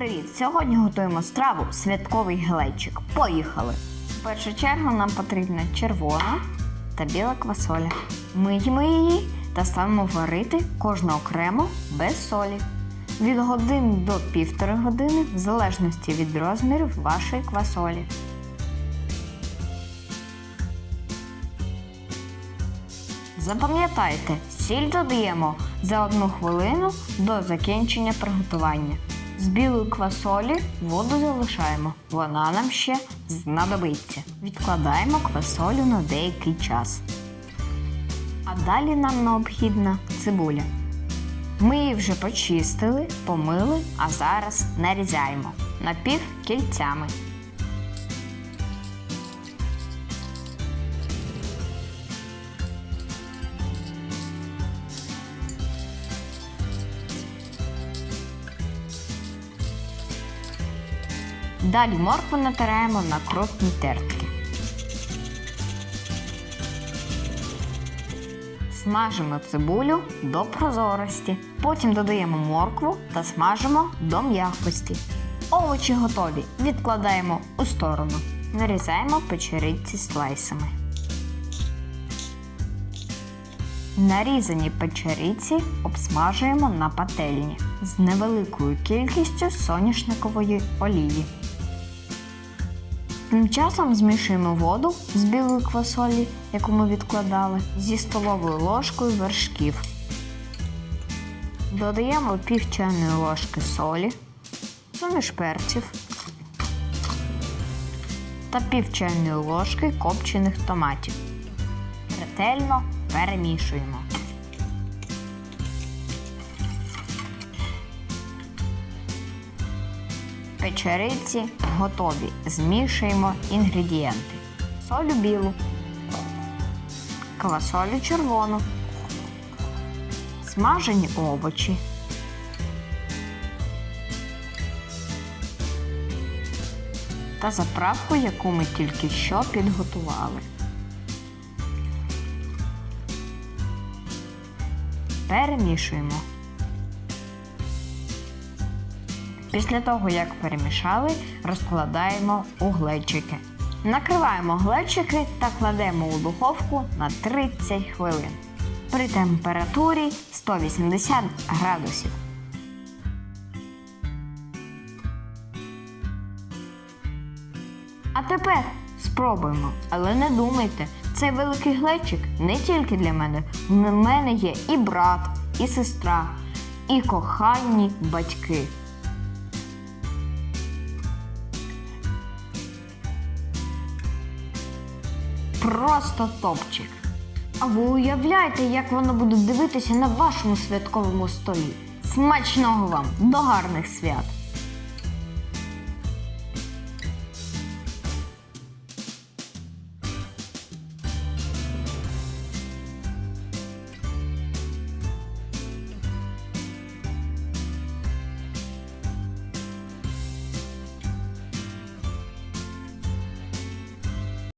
привіт! Сьогодні готуємо страву святковий глечик. Поїхали! В першу чергу нам потрібна червона та біла квасоля. Миємо її та ставимо варити кожну окремо без солі. Від години до півтори години, в залежності від розмірів вашої квасолі. Запам'ятайте, сіль додаємо за одну хвилину до закінчення приготування. З білої квасолі воду залишаємо, вона нам ще знадобиться. Відкладаємо квасолю на деякий час. А далі нам необхідна цибуля. Ми її вже почистили, помили, а зараз нарізаємо напів кільцями. Далі моркву натираємо на крупні тертки. Смажимо цибулю до прозорості. Потім додаємо моркву та смажимо до м'якості. Овочі готові. Відкладаємо у сторону. Нарізаємо печериці слайсами. Нарізані печериці обсмажуємо на пательні з невеликою кількістю соняшникової олії. Тим часом змішуємо воду з білої квасолі, яку ми відкладали, зі столовою ложкою вершків. Додаємо пів чайної ложки солі, суміш перців та пів чайної ложки копчених томатів. Ретельно перемішуємо. Печериці готові. Змішуємо інгредієнти. Солю білу, квасолю червону, смажені овочі. Та заправку, яку ми тільки що підготували. Перемішуємо. Після того, як перемішали, розкладаємо у глечики. Накриваємо глечики та кладемо у духовку на 30 хвилин при температурі 180 градусів. А тепер спробуємо, але не думайте, цей великий глечик не тільки для мене. В мене є і брат, і сестра, і кохані батьки. Просто топчик. А ви уявляєте, як воно буде дивитися на вашому святковому столі? Смачного вам! До гарних свят!